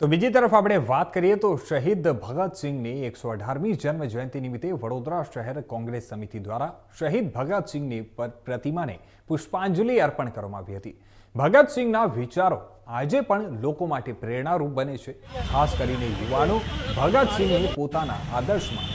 તો બીજી તરફ આપણે વાત કરીએ તો શહીદ ભગતસિંહની એકસો અઢારમી જન્મ જયંતિ નિમિત્તે વડોદરા શહેર કોંગ્રેસ સમિતિ દ્વારા શહીદ ભગતસિંહની પર- પ્રતિમાને પુષ્પાંજલિ અર્પણ કરવામાં આવી હતી. ભગતસિંહના વિચારો આજે પણ લોકો માટે પ્રેરણારૂપ બને છે. ખાસ કરીને યુવાનો ભગતસિંહને પોતાના આદર્શમાં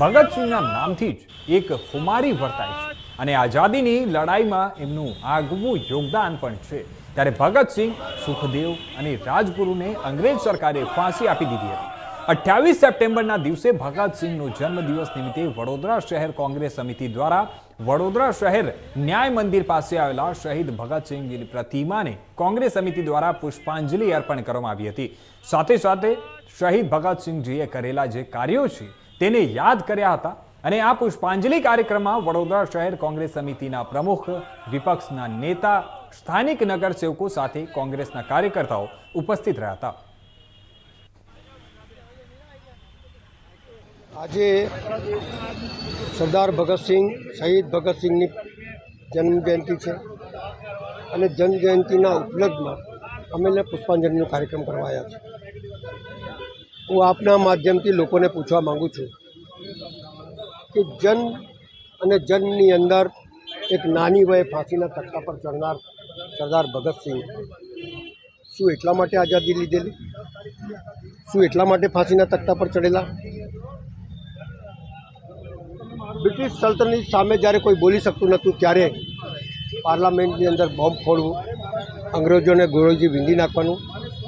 ભગતસિંહના નામથી જ એક ખુમારી વર્તાય છે અને આઝાદીની લડાઈમાં એમનું આગવું યોગદાન પણ છે. ત્યારે ભગતસિંહ સુખદેવ અને રાજગુરુને અંગ્રેજ સરકારે ફાંસી આપી દીધી હતી. અઠ્યાવીસ સપ્ટેમ્બરના દિવસે ભગતસિંહનો જન્મદિવસ નિમિત્તે વડોદરા શહેર કોંગ્રેસ સમિતિ દ્વારા વડોદરા શહેર ન્યાય મંદિર પાસે આવેલા શહીદ ભગતસિંહની પ્રતિમાને કોંગ્રેસ સમિતિ દ્વારા પુષ્પાંજલિ અર્પણ કરવામાં આવી હતી. સાથે સાથે શહીદ ભગતસિંહજીએ કરેલા જે કાર્યો છે તેને યાદ કર્યા હતા અને આ પુષ્પાંજલિ કાર્યક્રમમાં વડોદરા શહેર કોંગ્રેસ સમિતિના પ્રમુખ, વિપક્ષના નેતા સ્થાનિક નગરસેવકો સાથે કોંગ્રેસના કાર્યકર્તાઓ ઉપસ્થિત રહ્યા હતા. આજે સરદાર ભગતસિંહ શહીદ ભગતસિંહની જન્મજયંતિ છે અને જન્મજયંતિના ઉપલબ્ધમાં અમે પુષ્પાંજલિનો કાર્યક્રમ કરવાયા છે. હું આપના માધ્યમથી લોકોને પૂછવા માગું છું કે જન્મ અને જન્મની અંદર એક નાની વયે ફાંસીના તખ્તા પર ચડનાર સરદાર ભગતસિંહ શું એટલા માટે આઝાદી લીધેલી? શું એટલા માટે ફાંસીના તખ્તા પર ચડેલા? બ્રિટિશ સલ્તનની સામે જ્યારે કોઈ બોલી શકતું નહોતું, ત્યારે પાર્લામેન્ટની અંદર બોમ્બ ફોડવું, અંગ્રેજોને ગોળોજી વીંધી નાખવાનું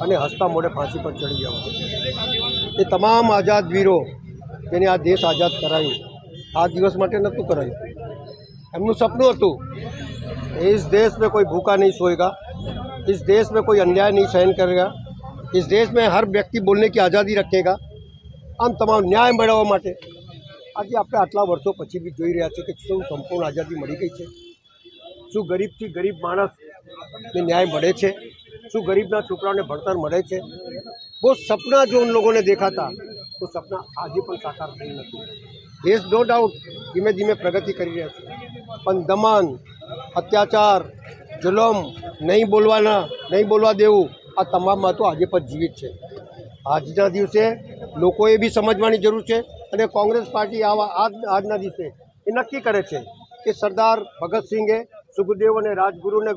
અને હસતા મોઢે ફાંસી પર ચડી જવાનું એ તમામ આઝાદ વીરો જેને આ દેશ આઝાદ કરાયું, આ દિવસ માટે નહોતું કરાયું. એમનું સપનું હતું इस देश में कोई भूखा नहीं सोएगा इस देश में कोई अन्याय नहीं सहन करेगा इस देश में हर व्यक्ति बोलने की आज़ादी रखेगा આમ તમામ ન્યાય મેળવવા માટે આજે આપણે આટલા વર્ષો પછી બી જોઈ રહ્યા છીએ કે શું સંપૂર્ણ આઝાદી મળી ગઈ છે શું ગરીબથી ગરીબ માણસને ન્યાય મળે છે શું ગરીબના છોકરાઓને ભણતર મળે છે બહુ સપના જો ઉન લોકોને દેખાતા તો સપના આજે પણ સાકાર થયું નથી દેશ નો ડાઉટ ધીમે ધીમે પ્રગતિ કરી રહ્યા છે પણ દમન અત્યાચાર, જુલમ, નહીં બોલવાના, નહીં બોલવા દેવું, આ તમામમાં તો આજે પણ જીવિત છે. આજના દિવસે લોકોએ બી સમજવાની જરૂર છે અને કોંગ્રેસ પાર્ટી આવા આજ આજના દિવસે એ નક્કી કરે છે કે સરદાર ભગતસિંહે સુખદેવ અને રાજગુરુને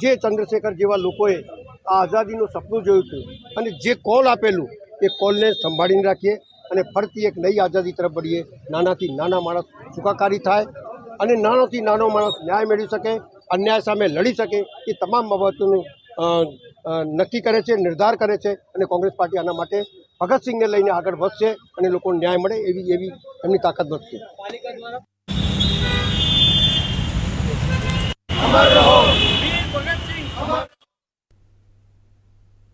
જે ચંદ્રશેખર જેવા લોકોએ આ આઝાદીનું સપનું જોયું હતું અને જે કોલ આપેલું એ કોલને સંભાળીને રાખીએ અને ફરતી એક નવી આઝાદી તરફ વળીએ. નાનાથી નાના માણસ સુખાકારી થાય અને નાનોથી નાનો માણસ ન્યાય મેળવી શકે, અન્યાય સામે લડી શકે, એ તમામ બાબતોનું નક્કી કરે છે, નિર્ધાર કરે છે અને કોંગ્રેસ પાર્ટી આના માટે ભગતસિંહને લઈને આગળ વધશે અને લોકોને ન્યાય મળે એવી એવી એમની તાકાત વધશે.